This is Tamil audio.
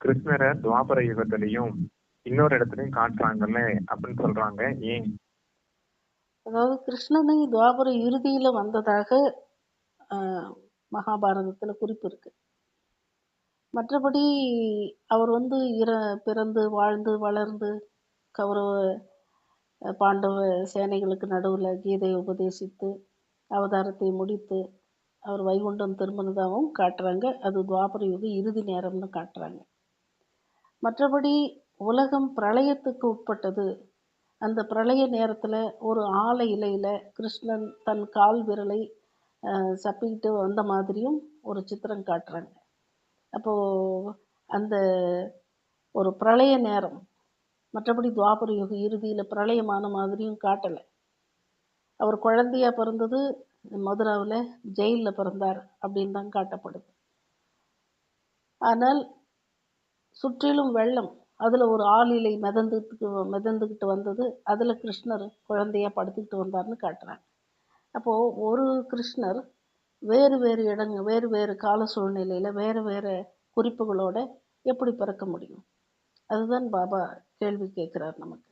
கிருஷ்ணரை துவாபர யுகத்திலையும் இன்னொரு இடத்துலயும் காட்டுறாங்கல்ல அப்படின்னு சொல்றாங்க. ஏன்? அதாவது கிருஷ்ணனை துவாபர இறுதியில வந்ததாக ஆஹ், மகாபாரதத்துல குறிப்பு இருக்கு. மற்றபடி அவர் வந்து இற பிறந்து வாழ்ந்து வளர்ந்து கௌரவ பாண்டவ சேனைகளுக்கு நடுவுல கீதையை உபதேசித்து அவதாரத்தை முடித்து அவர் வைகுண்டம் திரும்பினதாகவும் காட்டுறாங்க. அது துவாபர யுக இறுதி நேரம்னு காட்டுறாங்க. மற்றபடி உலகம் பிரளயத்துக்கு உட்பட்டது. அந்த பிரளய நேரத்தில் ஒரு ஆல இலையில் கிருஷ்ணன் தன் கால் விரலை சப்பிக்கிட்டு வந்த மாதிரியும் ஒரு சித்திரம் காட்டுறாங்க. அப்போது அந்த ஒரு பிரளய நேரம் மற்றபடி துவாபர யுக இறுதியில் பிரளயமான மாதிரியும் காட்டலை. அவர் குழந்தையா பிறந்தது மதுராவில் ஜெயிலில் பிறந்தார் அப்படின்னு தான் காட்டப்படுது. ஆனால் சுற்றிலும் வெள்ளம். அதில் ஒரு ஆளிலை மிதந்துட்டு மிதந்துக்கிட்டு வந்தது. அதில் கிருஷ்ணர் குழந்தையா படுத்துக்கிட்டு வந்தார்னு காட்டுறாங்க. அப்போது ஒரு கிருஷ்ணர் வேறு வேறு இடங்க வேறு வேறு கால சூழ்நிலையில் வேறு வேறு குறிப்புகளோடு எப்படி பிறக்க முடியும்? அதுதான் பாபா கேள்வி கேட்குறார் நமக்கு.